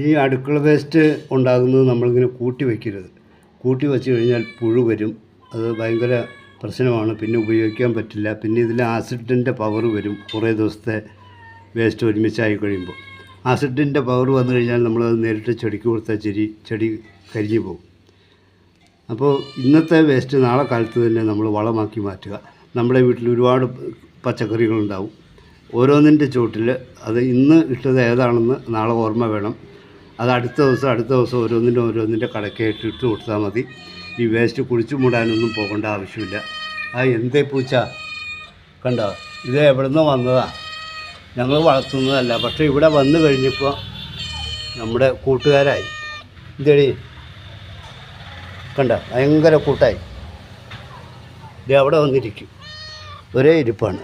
ഈ അടുക്കള വേസ്റ്റ് ഉണ്ടാകുന്നത് നമ്മളിങ്ങനെ കൂട്ടി വയ്ക്കരുത് കൂട്ടി വെച്ച് കഴിഞ്ഞാൽ പുഴു വരും. അത് ഭയങ്കര പ്രശ്നമാണ്. പിന്നെ ഉപയോഗിക്കാൻ പറ്റില്ല. പിന്നെ ഇതിൽ ആസിഡിന്റെ പവർ വരും കുറേ ദിവസത്തെ വേസ്റ്റ് ഒരുമിച്ചായി കഴിയുമ്പോൾ. ആസിഡിന്റെ പവർ വന്നു കഴിഞ്ഞാൽ നമ്മളത് നേരിട്ട് ചെടിക്ക് കൊടുത്താൽ ചെടി ചെടി കരിഞ്ഞു പോകും. അപ്പോൾ ഇന്നത്തെ വേസ്റ്റ് നാളെ കാലത്ത് തന്നെ നമ്മൾ വളമാക്കി മാറ്റുക. നമ്മുടെ വീട്ടിൽ ഒരുപാട് പച്ചക്കറികളുണ്ടാവും ഓരോന്നിന്റെ ചുവട്ടിൽ അത് ഇന്ന് ഇട്ടത് ഏതാണെന്ന് നാളെ ഓർമ്മ വേണം. അത് അടുത്ത ദിവസം അടുത്ത ദിവസം ഓരോന്നിന്റെ ഓരോന്നിന്റെ കടക്കായിട്ട് ഇട്ട് കൊടുത്താൽ മതി. ഈ വേസ്റ്റ് കുഴിച്ചു മൂടാനൊന്നും പോകേണ്ട ആവശ്യമില്ല. ആ എന്തേ പൂച്ച? കണ്ടോ? ഇത് എവിടെ നിന്ന് വന്നതാ. ഞങ്ങൾ വളർത്തുന്നതല്ല. പക്ഷേ ഇവിടെ വന്നു കഴിഞ്ഞപ്പോൾ നമ്മുടെ കൂട്ടുകാരായി. ഇതേടി. കണ്ട? ഭയങ്കര കൂട്ടായി. ഇത് അവിടെ വന്നിരിക്കും. ഒരേ ഇരിപ്പാണ്.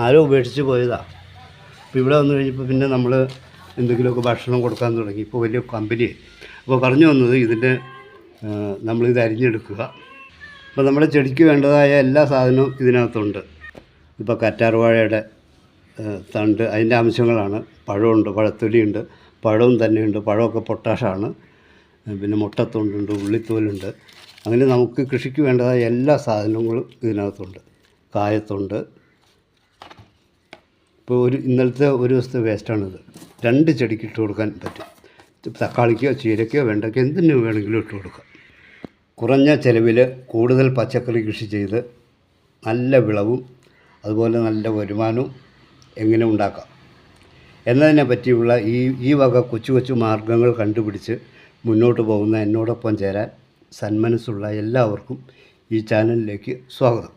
ആരും ഉപേക്ഷിച്ച് പോയതാ. അപ്പോൾ ഇവിടെ വന്നു കഴിഞ്ഞപ്പോൾ പിന്നെ നമ്മൾ എന്തെങ്കിലുമൊക്കെ ഭക്ഷണം കൊടുക്കാൻ തുടങ്ങി. ഇപ്പോൾ വലിയ കമ്പനി. അപ്പോൾ പറഞ്ഞു വന്നത് ഇതിന്റെ നമ്മളിത് അരിഞ്ഞെടുക്കുക. അപ്പോൾ നമ്മുടെ ചെടിക്ക് വേണ്ടതായ എല്ലാ സാധനവും ഇതിനകത്തുണ്ട്. ഇപ്പോൾ കറ്റാർവാഴയുടെ തണ്ട് അതിന്റെ അംശങ്ങളാണ് പഴമുണ്ട് പഴത്തൊലിയുണ്ട് പഴവും തന്നെയുണ്ട് പഴമൊക്കെ പൊട്ടാഷാണ്. പിന്നെ മുട്ടത്തോണ്ടുണ്ട് ഉള്ളിത്തോലുണ്ട്. അങ്ങനെ നമുക്ക് കൃഷിക്ക് വേണ്ടതായ എല്ലാ സാധനങ്ങളും ഇതിനകത്തുണ്ട്. കായത്തൊണ്ട് ഇപ്പോൾ ഒരു ഇന്നലത്തെ ഒരു ദിവസത്തെ വേസ്റ്റാണിത്. രണ്ട് ചെടിക്ക് ഇട്ട് കൊടുക്കാൻ പറ്റും. തക്കാളിക്കോ ചീരക്കോ വെണ്ടയ്ക്കോ എന്തിനു വേണമെങ്കിലും ഇട്ട് കൊടുക്കാം. കുറഞ്ഞ ചിലവിൽ കൂടുതൽ പച്ചക്കറി കൃഷി ചെയ്ത് നല്ല വിളവും അതുപോലെ നല്ല വരുമാനവും എങ്ങനെ ഉണ്ടാക്കാം? എന്നതിനെ പറ്റിയുള്ള ഈ ഈ വക കൊച്ചു കൊച്ചു മാർഗങ്ങൾ കണ്ടുപിടിച്ച് മുന്നോട്ട് പോകുന്ന എന്നോടൊപ്പം ചേരാൻ സന്മനസ്സുള്ള എല്ലാവർക്കും ഈ ചാനലിലേക്ക് സ്വാഗതം.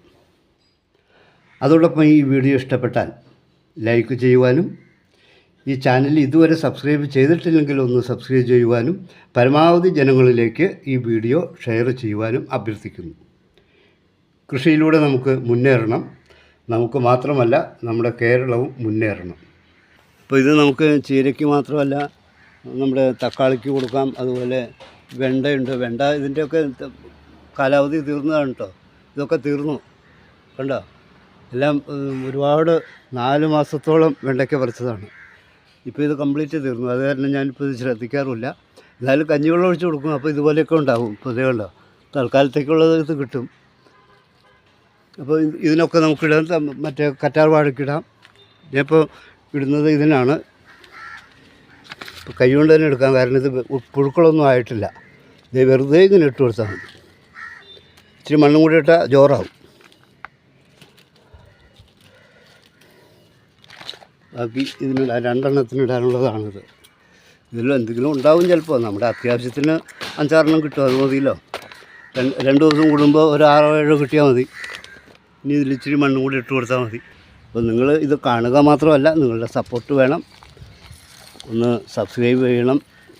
അതോടൊപ്പം ഈ വീഡിയോ ഇഷ്ടപ്പെട്ടാൽ ലൈക്ക് ചെയ്യുവാനും ഈ ചാനൽ ഇതുവരെ സബ്സ്ക്രൈബ് ചെയ്തിട്ടില്ലെങ്കിൽ ഒന്ന് സബ്സ്ക്രൈബ് ചെയ്യുവാനും പരമാവധി ജനങ്ങളിലേക്ക് ഈ വീഡിയോ ഷെയർ ചെയ്യുവാനും അഭ്യർത്ഥിക്കുന്നു. കൃഷിയിലൂടെ നമുക്ക് മുന്നേറണം. നമുക്ക് മാത്രമല്ല നമ്മുടെ കേരളവും മുന്നേറണം. അപ്പോൾ ഇത് നമുക്ക് ചീരയ്ക്ക് മാത്രമല്ല നമ്മുടെ തക്കാളിക്ക് കൊടുക്കാം അതുപോലെ വെണ്ടയുണ്ട്. വെണ്ട ഇതിന്റെയൊക്കെ കാലാവധി തീർന്നതാണ് കേട്ടോ. ഇതൊക്കെ തീർന്നു. കണ്ടോ? എല്ലാം ഒരുപാട് നാല് മാസത്തോളം വെണ്ടയ്ക്ക പറിച്ചതാണ്. ഇപ്പോൾ ഇത് കംപ്ലീറ്റ് തീർന്നു. അത് കാരണം ഞാനിപ്പോൾ ഇത് ശ്രദ്ധിക്കാറുമില്ല. എന്നാലും കഞ്ഞിവെള്ളം ഒഴിച്ച് കൊടുക്കും. അപ്പോൾ ഇതുപോലെയൊക്കെ ഉണ്ടാവും. ഇപ്പോൾ ഇതേ തൽക്കാലത്തേക്കുള്ളത് ഇത് കിട്ടും. അപ്പോൾ ഇതിനൊക്കെ നമുക്കിടാം. മറ്റേ കറ്റാർ വാഴക്കിടാം ഞാനിപ്പോൾ ഇടുന്നത് ഇതിനാണ്. ഇപ്പോൾ കൈകൊണ്ട് തന്നെ എടുക്കാം. കാരണം ഇത് പുഴുക്കളൊന്നും ആയിട്ടില്ല. ഇത് വെറുതെ ഇങ്ങനെ ഇട്ട് കൊടുത്താൽ മതി. ഇച്ചിരി മണ്ണും കൂടി ഇട്ടാൽ ജോറാവും. ബാക്കി ഇതിനിടാൻ രണ്ടെണ്ണത്തിന് ഇടാനുള്ളതാണിത്. ഇതിൽ എന്തെങ്കിലും ഉണ്ടാവും ചിലപ്പോൾ നമ്മുടെ അത്യാവശ്യത്തിന് അഞ്ചാറെണ്ണം കിട്ടും അത് മതിയല്ലോ. രണ്ട് ദിവസം കൂടുമ്പോൾ ഒരു ആറോ ഏഴോ കിട്ടിയാൽ മതി. ഇനി ഇതിൽ ഇച്ചിരി മണ്ണും കൂടി ഇട്ട് കൊടുത്താൽ മതി. അപ്പോൾ നിങ്ങൾ ഇത് കാണുക മാത്രമല്ല നിങ്ങളുടെ സപ്പോർട്ട് വേണം. ഒന്ന് സബ്സ്ക്രൈബ് ചെയ്യണം.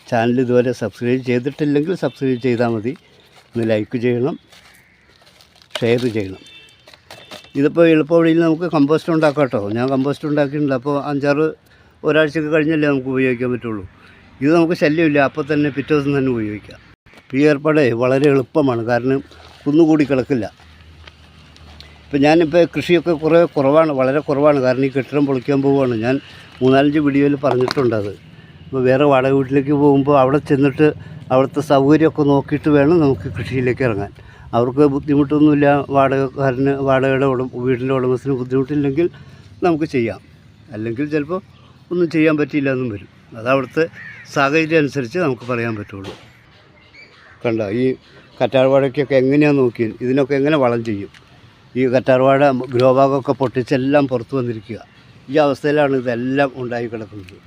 ചാനൽ ഇതുവരെ സബ്സ്ക്രൈബ് ചെയ്തിട്ടില്ലെങ്കിൽ സബ്സ്ക്രൈബ് ചെയ്താൽ മതി. ഒന്ന് ലൈക്ക് ചെയ്യണം. ഷെയർ ചെയ്യണം. ഇതിപ്പോൾ എളുപ്പവഴിയിൽ നമുക്ക് കമ്പോസ്റ്റ് ഉണ്ടാക്കാം കേട്ടോ ഞാൻ കമ്പോസ്റ്റ് ഉണ്ടാക്കിയിട്ടുണ്ട്. അപ്പോൾ അഞ്ചാറ് ഒരാഴ്ചയൊക്കെ കഴിഞ്ഞല്ലേ നമുക്ക് ഉപയോഗിക്കാൻ പറ്റുള്ളൂ. ഇത് നമുക്ക് ശല്യമില്ല. അപ്പോൾ തന്നെ പിറ്റേ ദിവസം തന്നെ ഉപയോഗിക്കാം. ഈ ഏർപ്പാടെ വളരെ എളുപ്പമാണ്. കാരണം കുന്നുകൂടി കിടക്കില്ല. ഇപ്പം ഞാനിപ്പോൾ കൃഷിയൊക്കെ കുറേ കുറവാണ്. വളരെ കുറവാണ്. കാരണം ഈ കെട്ടിടം പൊളിക്കാൻ പോവുകയാണ്. ഞാൻ മൂന്നാലഞ്ച് വീഡിയോയിൽ പറഞ്ഞിട്ടുണ്ട് അത്. ഇപ്പോൾ വേറെ വാടക വീട്ടിലേക്ക് പോകുമ്പോൾ അവിടെ ചെന്നിട്ട് അവിടുത്തെ സൗകര്യമൊക്കെ നോക്കിയിട്ട് വേണം നമുക്ക് കൃഷിയിലേക്ക് ഇറങ്ങാൻ. അവർക്ക് ബുദ്ധിമുട്ടൊന്നുമില്ല വാടകക്കാരന് വാടകയുടെ ഉടമ വീടിന്റെ ഉടമസ്ഥന് ബുദ്ധിമുട്ടില്ലെങ്കിൽ നമുക്ക് ചെയ്യാം. അല്ലെങ്കിൽ ചിലപ്പോൾ ഒന്നും ചെയ്യാൻ പറ്റിയില്ല എന്നും വരും. അത് അവിടുത്തെ സാഹചര്യം അനുസരിച്ച് നമുക്ക് പറയാൻ പറ്റുള്ളൂ. കണ്ട ഈ കറ്റാർവാഴയ്ക്കൊക്കെ എങ്ങനെയാണ് നോക്കി ഇതിനൊക്കെ എങ്ങനെ വളം ചെയ്യും? ഈ കറ്റാർവാഴ ഗ്രോഭാഗമൊക്കെ പൊട്ടിച്ചെല്ലാം പുറത്ത് വന്നിരിക്കുക. ഈ അവസ്ഥയിലാണ് ഇതെല്ലാം ഉണ്ടായി കിടക്കുന്നത്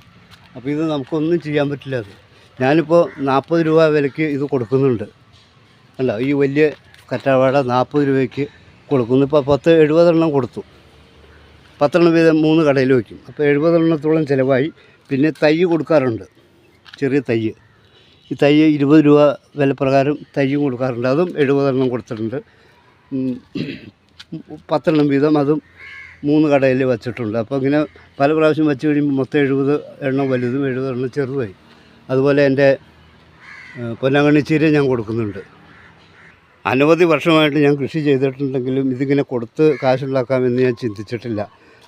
അപ്പോൾ ഇത് നമുക്കൊന്നും ചെയ്യാൻ പറ്റില്ല അത്. ഞാനിപ്പോൾ നാൽപ്പത് രൂപ വിലയ്ക്ക് ഇത് കൊടുക്കുന്നുണ്ട്. അല്ല ഈ വലിയ കറ്റാർവാഴ നാൽപ്പത് രൂപയ്ക്ക് കൊടുക്കുന്നു ഇപ്പോൾ പത്ത് എഴുപതെണ്ണം കൊടുത്തു. പത്തെണ്ണം വീതം മൂന്ന് കടയിൽ വയ്ക്കും. അപ്പോൾ എഴുപതെണ്ണത്തോളം ചിലവായി. പിന്നെ തൈ കൊടുക്കാറുണ്ട്. ചെറിയ തൈ. ഈ തൈ ഇരുപത് രൂപ വിലപ്രകാരം തൈയും കൊടുക്കാറുണ്ട്. അതും എഴുപതെണ്ണം കൊടുത്തിട്ടുണ്ട്. പത്തെണ്ണം വീതം അതും മൂന്ന് കടയിൽ വച്ചിട്ടുണ്ട്. അപ്പോൾ ഇങ്ങനെ പല പ്രാവശ്യം വെച്ച് കഴിയുമ്പോൾ മൊത്തം എഴുപത് എണ്ണം വലുതും എഴുപത് എണ്ണം ചെറുതായി അതുപോലെ എന്റെ പൊന്നാങ്കണ്ണി ചീര ഞാൻ കൊടുക്കുന്നുണ്ട്. അനവധി വർഷമായിട്ട് ഞാൻ കൃഷി ചെയ്തിട്ടുണ്ടെങ്കിലും ഇതിങ്ങനെ കൊടുത്ത് കാശുണ്ടാക്കാമെന്ന് ഞാൻ ചിന്തിച്ചിട്ടില്ല.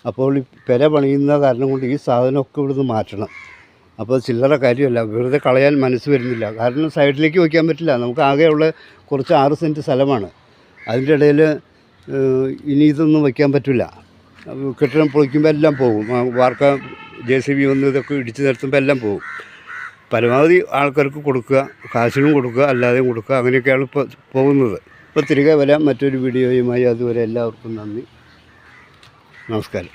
അപ്പോൾ ഈ പെര പണിയുന്ന കാരണം കൊണ്ട് ഈ സാധനമൊക്കെ ഇവിടുന്ന് മാറ്റണം. അപ്പോൾ ചില്ലറ കാര്യമല്ല വെറുതെ കളയാൻ മനസ്സ് വരുന്നില്ല. കാരണം സൈഡിലേക്ക് വയ്ക്കാൻ പറ്റില്ല. നമുക്ക് ആകെയുള്ള കുറച്ച് ആറ് സെന്റ് സ്ഥലമാണ്. അതിന്റെ ഇടയിൽ ഇനി ഇതൊന്നും വയ്ക്കാൻ പറ്റില്ല. കെട്ടിടം പൊളിക്കുമ്പോൾ എല്ലാം പോകും. വാർക്ക ജെ സി ബി വന്ന് ഇതൊക്കെ ഇടിച്ച് നിർത്തുമ്പോൾ എല്ലാം പോകും. പരമാവധി ആൾക്കാർക്ക് കൊടുക്കുക കാശിനും കൊടുക്കുക അല്ലാതെയും കൊടുക്കുക അങ്ങനെയൊക്കെയാണ് ഇപ്പോൾ പോകുന്നത്. ഇപ്പോൾ തിരികെ വരാം. മറ്റൊരു വീഡിയോയുമായി അതുവരെ എല്ലാവർക്കും നന്ദി. നമസ്കാരം.